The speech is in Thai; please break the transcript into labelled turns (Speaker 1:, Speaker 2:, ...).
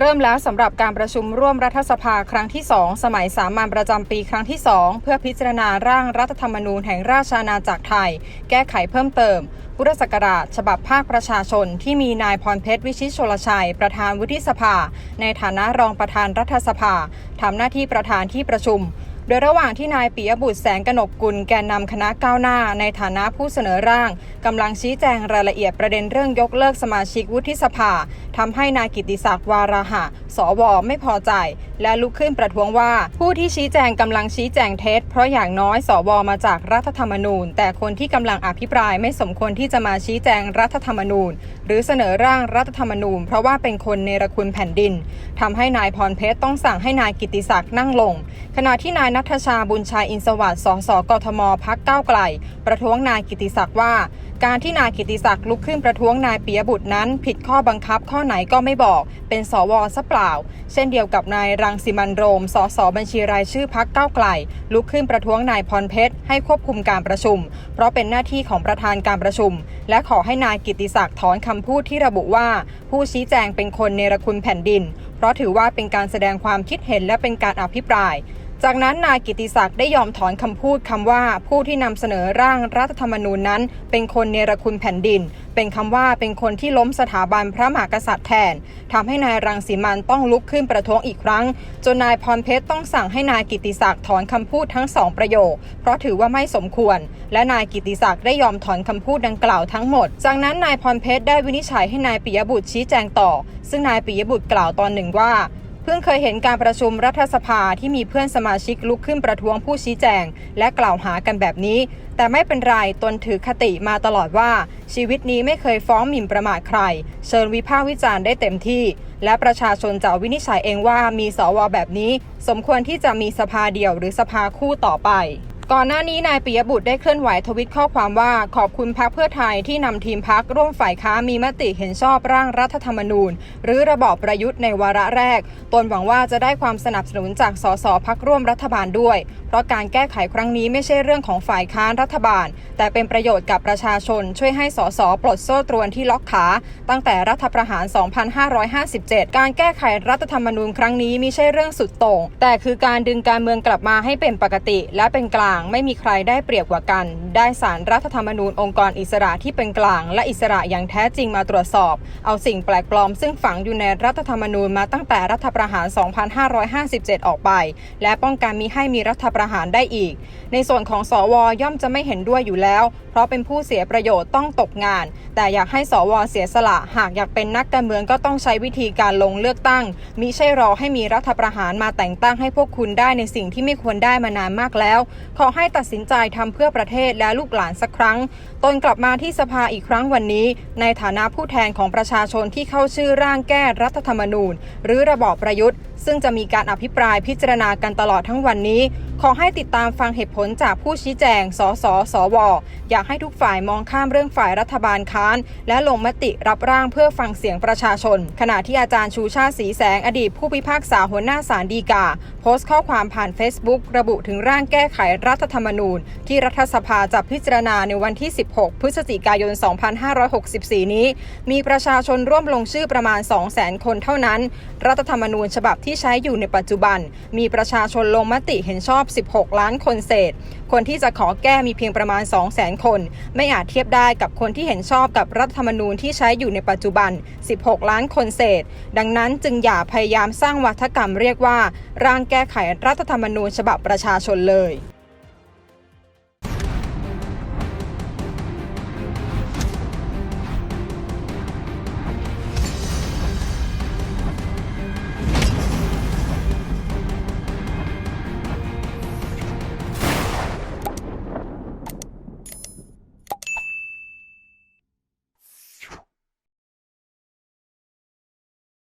Speaker 1: เริ่มแล้วสำหรับการประชุมร่วมรัฐสภาครั้งที่ 2 สมัยสามัญประจำปีครั้งที่ 2 เพื่อพิจารณาร่างรัฐธรรมนูญแห่งราชอาณาจักรไทย แก้ไขเพิ่มเติม พุทธศักราช ฉบับภาคประชาชน ที่มีนายพรเพชรวิชิตชลชัย ประธานวุฒิสภา ในฐานะรองประธานรัฐสภาทำหน้าที่ประธานที่ประชุม โดยระหว่างที่นายปิยบุตรแสงกนกกุลแกนนำคณะก้าวหน้า ในฐานะผู้เสนอร่างกำลังชี้แจงรายละเอียดประเด็นเรื่องยกเลิกสมาชิกวุฒิสภาทำให้นายกิติศักดิ์วาราหะ สวไม่พอใจ และลุกขึ้นประท้วงว่า ผู้ที่ชี้แจงกำลังชี้แจงเท็จ เพราะอย่างน้อยสวมาจากรัฐธรรมนูญ แต่คนที่กำลังอภิปรายไม่สมควรที่จะมาชี้แจงรัฐธรรมนูญ หรือเสนอร่างรัฐธรรมนูญ เพราะว่าเป็นคนเนรคุณแผ่นดินทำให้นายพรเพชรต้องสั่งให้นายกิติศักดิ์นั่งลง ขณะที่นายนัทชาบุญชัยอินสวัสดิ์ สส กทม พักก้าวไกล ประท้วงนายกิติศักดิ์ว่า การที่นายกิติศักดิ์ลุกขึ้นประท้วงนายปิยบุตรนั้น ผิดข้อบังคับข้อไหนก็ไม่บอก เป็นสวซะเปล่า เช่นเดียวกับนายรังสิมันโรม สส บัญชีรายชื่อพักก้าวไกล ลุกขึ้นประท้วงนายพรเพชรให้ควบคุมการประชุม เพราะเป็นหน้าที่ของประธานการประชุม และขอให้นายกิติศักดิ์ถอนคำพูดที่ระบุว่า ผู้ชี้แจงเป็นคนเนรคุณแผ่นดิน เพราะถือว่าเป็นการแสดงความคิดเห็นและเป็นการอภิปราย จากนั้นนายกิติศักดิ์ได้ยอมถอนคำพูดคำว่าผู้ที่นำเสนอร่างรัฐธรรมนูญนั้น เป็นคนเนรคุณแผ่นดิน เป็นคำว่าเป็นคนที่ล้มสถาบันพระมหากษัตริย์แทนทำให้นายรังสีมันต้องลุกขึ้นประท้วงอีกครั้ง จนนายพรเพชรต้องสั่งให้นายกิติศักดิ์ถอนคำพูดทั้งสองประโยค เพราะถือว่าไม่สมควร และนายกิติศักดิ์ได้ยอมถอนคำพูดดังกล่าวทั้งหมด จากนั้นนายพรเพชรได้วินิจฉัยให้นายปิยบุตรชี้แจงต่อ ซึ่งนายปิยบุตรกล่าวตอนหนึ่งว่า พิ่งเคยเห็นการประชุมรัฐสภาที่มีเพื่อนสมาชิกลุกขึ้นประท้วงผู้ชี้แจง และกล่าวหากันแบบนี้ แต่ไม่เป็นไรตนถือคติมาตลอดว่า ชีวิตนี้ไม่เคยฟ้องหมิ่นประมาทใคร เชิญวิพากษ์วิจารณ์ได้เต็มที่ และประชาชนจะวินิจฉัยเองว่ามีสวแบบนี้ สมควรที่จะมีสภาเดียวหรือสภาคู่ต่อไป ก่อนหน้านี้นายปิยบุตรได้เคลื่อนไหวทวิตข้อความว่าขอบคุณพักเพื่อไทยที่นำทีมพักร่วมฝ่ายค้านมีมติเห็นชอบร่างรัฐธรรมนูญ หรือระบอบประยุทธ์ในวาระแรก ตนหวังว่าจะได้ความสนับสนุนจากสสพักร่วมรัฐบาลด้วย เพราะการแก้ไขครั้งนี้ไม่ใช่เรื่องของฝ่ายค้านรัฐบาล แต่เป็นประโยชน์กับประชาชน ช่วยให้สสปลดโซ่ตรวนที่ล็อกขา ตั้งแต่รัฐประหาร 2557 การแก้ไขรัฐธรรมนูญครั้งนี้ไม่ใช่เรื่องสุดโต่งแต่คือการดึงการเมืองกลับมาให้เป็นปกติ และเป็นกลางไม่มีใครได้เปรียบกว่ากัน ได้สารรัฐธรรมนูญองค์กรอิสระที่เป็นกลาง และอิสระอย่างแท้จริงมาตรวจสอบ เอาสิ่งแปลกปลอมซึ่งฝังอยู่ในรัฐธรรมนูญมาตั้งแต่รัฐประหาร 2557 ออกไป และป้องกันมิให้มีรัฐประหารได้อีก ในส่วนของสวย่อมจะไม่เห็นด้วยอยู่แล้ว เพราะเป็นผู้เสียประโยชน์ต้องตกงาน แต่อยากให้สวเสียสละหากอยากเป็นนักการเมืองก็ต้องใช้วิธีการลงเลือกตั้งมิใช่รอให้มีรัฐประหารมาแต่งตั้งให้พวกคุณได้ในสิ่งที่ไม่ควรได้มานานมากแล้วขอให้ตัดสินใจทำเพื่อประเทศและลูกหลานสักครั้ง ตนกลับมาที่สภาอีกครั้งวันนี้ ในฐานะผู้แทนของประชาชนที่เข้าชื่อร่างแก้รัฐธรรมนูญ หรือระบอบประยุทธ์ซึ่งจะมีการอภิปรายพิจารณากันตลอดทั้งวันนี้ ขอให้ติดตามฟังเหตุผลจากผู้ชี้แจง สสสว อยากให้ทุกฝ่ายมองข้ามเรื่องฝ่ายรัฐบาลค้าน และลงมติรับร่างเพื่อฟังเสียงประชาชน ขณะที่อาจารย์ชูชาติสีแสงอดีตผู้พิพากษาหัวหน้าศาลฎีกา โพสต์ข้อความผ่าน Facebook ระบุถึงร่างแก้ไขรัฐธรรมนูญ ที่รัฐสภาจะพิจารณาในวันที่ 16 พฤศจิกายน 2564 นี้ มีประชาชนร่วมลงชื่อประมาณ 200,000 คนเท่านั้น รัฐธรรมนูญฉบับที่ใช้อยู่ในปัจจุบัน มีประชาชนลงมติเห็นชอบ 16 ล้านคนเศษ คนที่จะขอแก้มีเพียงประมาณ 200,000 คน ไม่อาจเทียบได้กับคนที่เห็นชอบกับรัฐธรรมนูญที่ใช้อยู่ในปัจจุบัน 16 ล้านคนเศษ ดังนั้นจึงอย่าพยายามสร้างวัฒกรรมเรียกว่า ร่างแก้ไขรัฐธรรมนูญฉบับประชาชนเลย